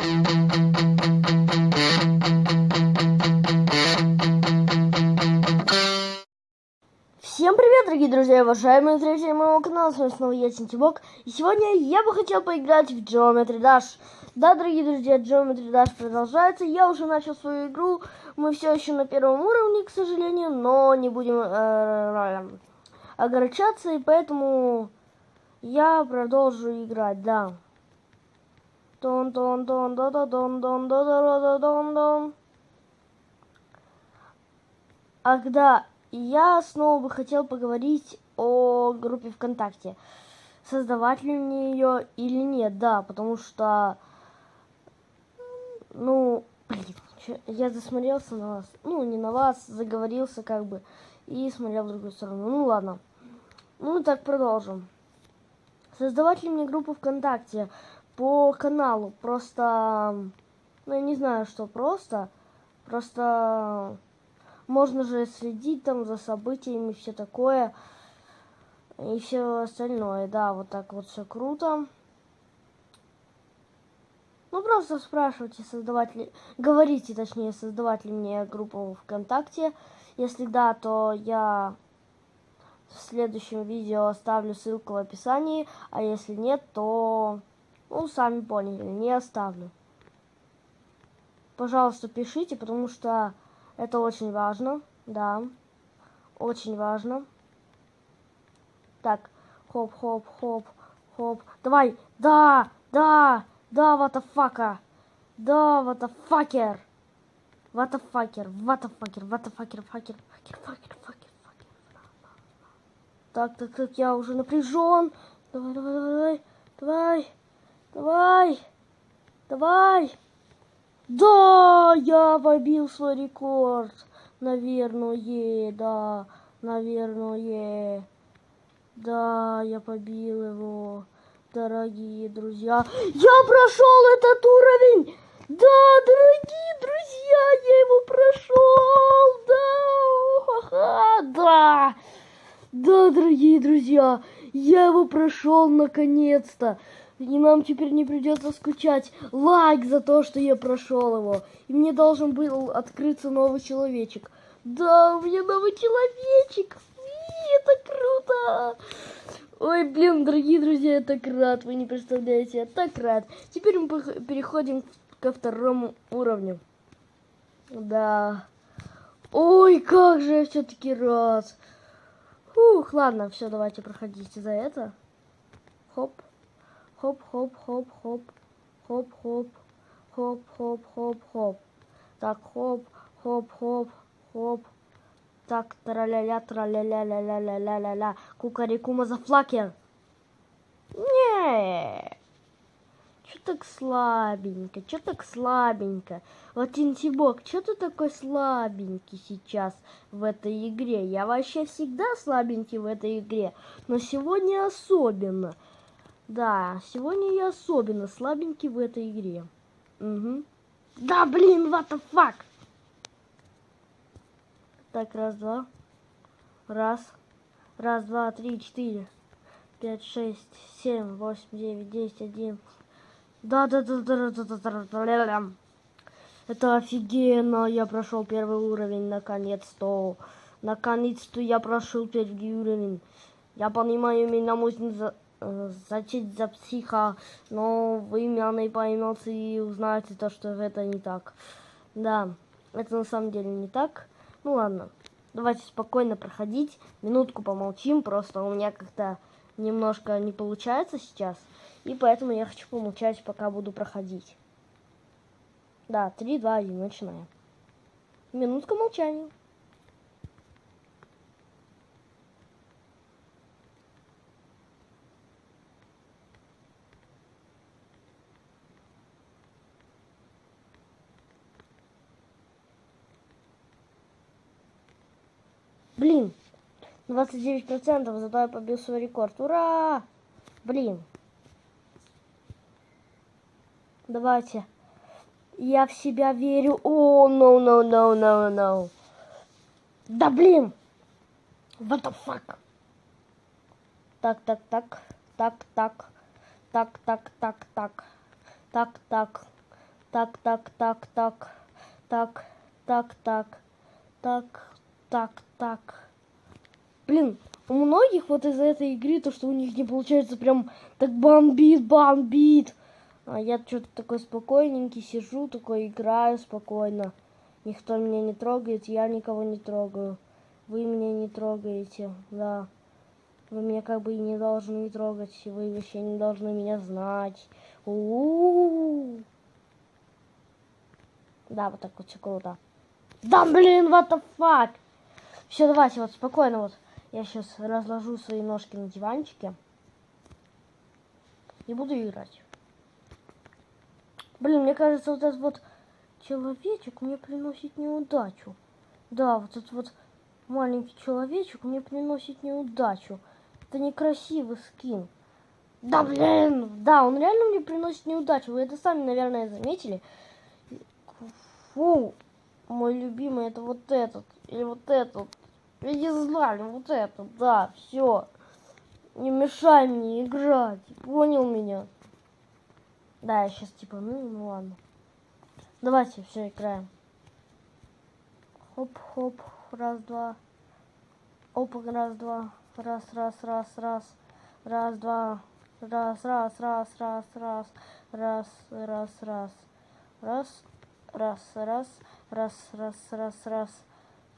Всем привет, дорогие друзья, уважаемые зрители моего канала, с вами снова я, Синтибок, и сегодня я бы хотел поиграть в Geometry Dash. Да, дорогие друзья, Geometry Dash продолжается, я уже начал свою игру, мы все еще на первом уровне, к сожалению, но не будем э, огорчаться, и поэтому я продолжу играть, да. Дон дон дон да да дон дон да да да дон дон. А когда я снова бы хотел поговорить о группе ВКонтакте. Создавать ли мне ее или нет, да, потому что, ну, блин, я засмотрелся на вас, ну, не на вас, заговорился как бы, и смотрел в другую сторону. Ну, ладно. Ну, так продолжим. Создавать ли мне группу ВКонтакте? По каналу? Просто, ну, я не знаю, что просто, просто можно же следить там за событиями, все такое. И все остальное. Да, вот так вот все круто. Ну, просто спрашивайте, создавать. Говорите, точнее, создавать ли мне группу ВКонтакте. Если да, то я в следующем видео оставлю ссылку в описании. А если нет, то... Ну, сами поняли, не оставлю. Пожалуйста, пишите, потому что это очень важно. Да, очень важно. Так, хоп, хоп, хоп, хоп. Давай, да, да, да, ватафака. Да, ватафакер. Ватафакер, ватафакер, ватафакер, факер, факер, факер, факер, факер. Так, так, так, я уже напряжен. Давай, давай, давай, давай давай, давай. Да, я побил свой рекорд. Наверное, да, наверное. Да, я побил его. Дорогие друзья, я прошел этот уровень. Да, дорогие друзья, я его прошел. Да, да. Да, дорогие друзья, я его прошел наконец-то. И нам теперь не придется скучать. Лайк за то, что я прошел его. И мне должен был открыться новый человечек. Да, у меня новый человечек. И это круто. Ой, блин, дорогие друзья, я так рад. Вы не представляете, я так рад. Теперь мы переходим ко второму уровню. Да. Ой, как же я все-таки рад. Ух, ладно, все, давайте проходите за это. Хоп Хоп-хоп-хоп-хоп. Хоп-хоп. Хоп-хоп-хоп-хоп. Так, хоп-хоп-хоп. Хоп. Так, траля-ля, траля-ля-ля-ля-ля-ля-ля. Кукареку мазафлакер. Не. Чё так слабенько? Чё так слабенько? Латинтибок, чё ты такой слабенький сейчас в этой игре? Я вообще всегда слабенький в этой игре, но сегодня особенно. Да, сегодня я особенно слабенький в этой игре. Угу. Да, блин, what the fuck? Так, раз, два. Раз. Раз, два, три, четыре. Пять, шесть, семь, восемь, девять, десять, один. Да, да, да, да, да, да, да, да, да. Это офигенно. Я прошел первый уровень, наконец-то. Наконец-то я прошел первый уровень. Я понимаю, меня можно зачать за психа, но вы меня поймете и узнаете то, что это не так. Да, это на самом деле не так. Ну ладно, давайте спокойно проходить. Минутку помолчим, просто у меня как-то немножко не получается сейчас. И поэтому я хочу помолчать, пока буду проходить. Да, 3, 2, 1, начинаем. Минутка молчания. Блин, 29%, зато я побил свой рекорд. Ура! Блин. Давайте. Я в себя верю. О, no, no, no, no, no. Да блин! What the fuck? Так, так, так. Так, так. Так, так, так, так. Так, так. Так, так, так, так, так, так, так, так, так, так. Блин, у многих вот из-за этой игры, то, что у них не получается прям так бомбит, бомбит. А я что-то такой спокойненький сижу, такой играю спокойно. Никто меня не трогает, я никого не трогаю. Вы меня не трогаете, да. Вы меня как бы и не должны трогать, вы вообще не должны меня знать. У -у -у. Да, вот так вот круто. Да блин, what the fuck? Все, давайте вот спокойно вот. Я сейчас разложу свои ножки на диванчике. И буду играть. Блин, мне кажется, вот этот вот человечек мне приносит неудачу. Да, вот этот вот маленький человечек мне приносит неудачу. Это некрасивый скин. Да блин, да, он реально мне приносит неудачу. Вы это сами, наверное, заметили. Фу, мой любимый это вот этот. Или вот этот. Я не знаю, вот это, да, все. Не мешай мне играть. Понял меня? Да, я сейчас типа, ну, ну ладно. Давайте все играем. Хоп-хоп, раз-два. Оп, раз-два. Раз, раз, раз, раз. Раз, два.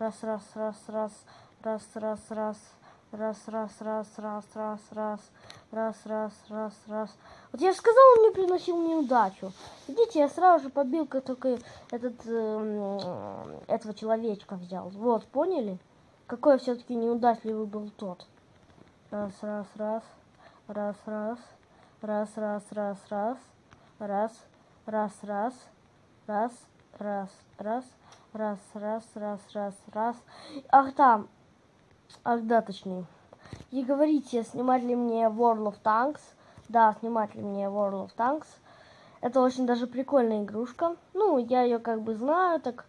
Раз, раз, раз, раз, раз. Раз, раз, раз. Раз, раз, раз. Раз, раз, раз, раз. Раз, раз. Вот я же сказал, он мне приносил неудачу. Видите, я сразу же побил, как только этот, э, этого человечка взял. Вот, поняли? Какой все-таки неудачливый был тот. Раз, раз. Раз, раз. Раз, раз, раз, раз. Раз, раз, раз. Раз, раз, раз. Раз, раз, раз, раз, раз. Ах, там. Ах, да, точнее. И говорите, снимать ли мне World of Tanks. Да, снимать ли мне World of Tanks. Это очень даже прикольная игрушка. Ну, я ее как бы знаю, так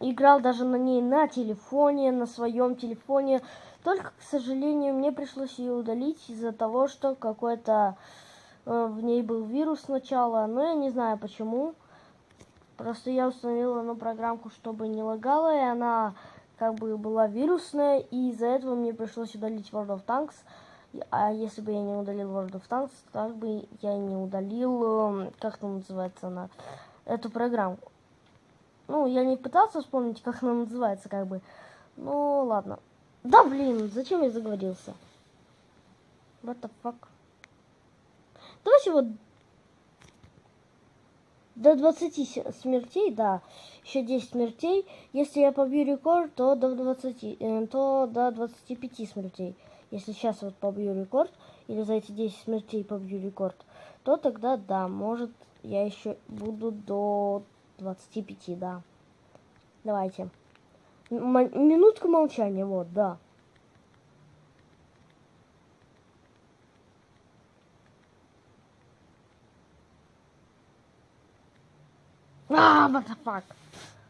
играл даже на ней на телефоне, на своем телефоне. Только, к сожалению, мне пришлось ее удалить из-за того, что какой-то э, в ней был вирус сначала. Но я не знаю почему. Просто я установила одну программку, чтобы не лагала, и она как бы была вирусная, и из-за этого мне пришлось удалить World of Tanks. А если бы я не удалил World of Tanks, так бы я не удалил, эм, как там называется она, эту программку. Ну, я не пытался вспомнить, как она называется, как бы. Ну, ладно. Да, блин, зачем я заговорился? What the fuck? Давайте вот до 20 смертей, да, еще 10 смертей. Если я побью рекорд, то до 20, э, то до 25 смертей. Если сейчас вот побью рекорд, или за эти 10 смертей побью рекорд, то тогда, да, может, я еще буду до 25, да. Давайте. М минутка молчания, вот, да. А, what the fuck.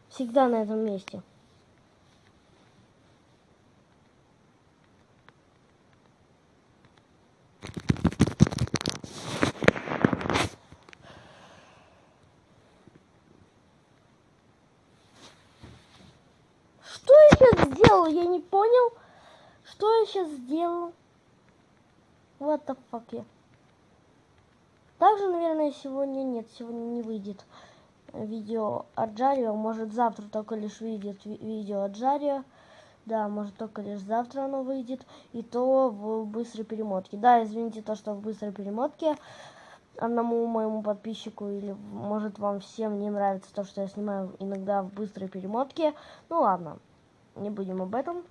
Всегда на этом месте. Что я сейчас сделал? Я не понял. Что я сейчас сделал? What the fuck я? Также, наверное, сегодня нет, сегодня не выйдет видео от Джарио. Может завтра только лишь выйдет видео от Джарио. Да, может только лишь завтра оно выйдет. И то в быстрой перемотке. Да, извините то, что в быстрой перемотке одному моему подписчику или может вам всем не нравится то, что я снимаю иногда в быстрой перемотке. Ну ладно, не будем об этом.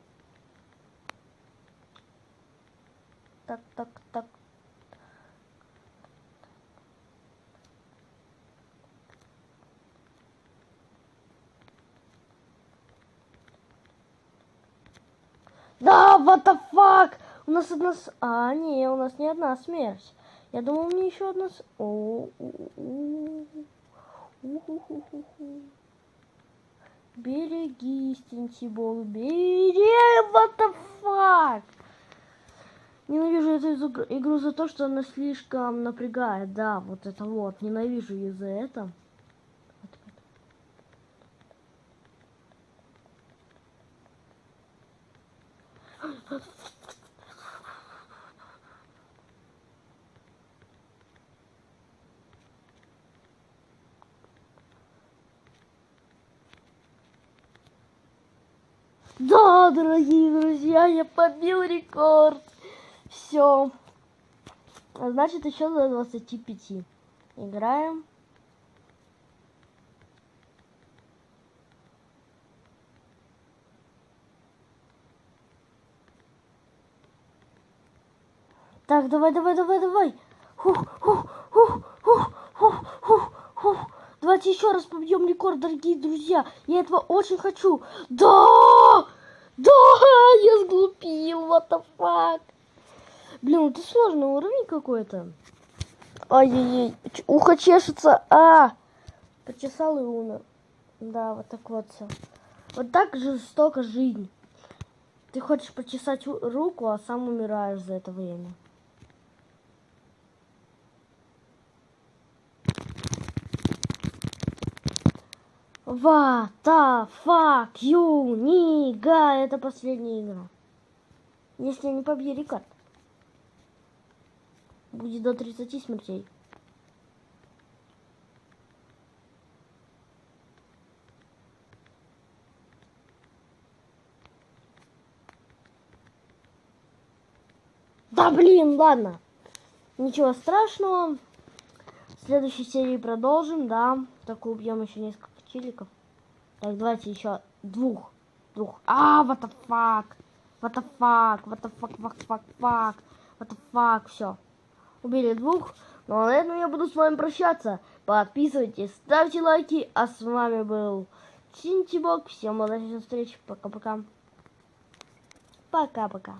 Так, так, так, Да, what the fuck? У нас одна... А, не, у нас не одна смерть. Я думал, мне еще одна... О Берегись, Тинтибол, бери, what the fuck? Ненавижу эту игру- за то, что она слишком напрягает. Да, вот это вот. Ненавижу ее за это. Да, дорогие друзья, я побил рекорд. Все. Значит, еще до 25. Играем. Так, давай, давай, давай, давай. Хух, хух, хух, хух, хух, хух, хух. Давайте еще раз побьем рекорд, дорогие друзья. Я этого очень хочу. Да! Да! Я сглупил, what the fuck. Блин, это сложный уровень какой-то. Ай-яй-яй, ухо чешется. А! Почесал и умер. Да, вот так вот все. Вот так жестоко жизнь. Ты хочешь почесать руку, а сам умираешь за это время. What the fuck you, нига, это последняя игра. Если я не побью рекорд. Будет до 30 смертей. Да блин, ладно. Ничего страшного. В следующей серии продолжим, да. Так убьем еще несколько чиликов. Так, давайте еще двух. Двух. А, what the fuck. What the fuck. What the fuck, fuck, fuck, fuck. What the fuck. Все. Убили двух. Ну а на этом я буду с вами прощаться. Подписывайтесь, ставьте лайки. А с вами был Чинтибок. Всем удачи, до встречи. Пока-пока. Пока-пока.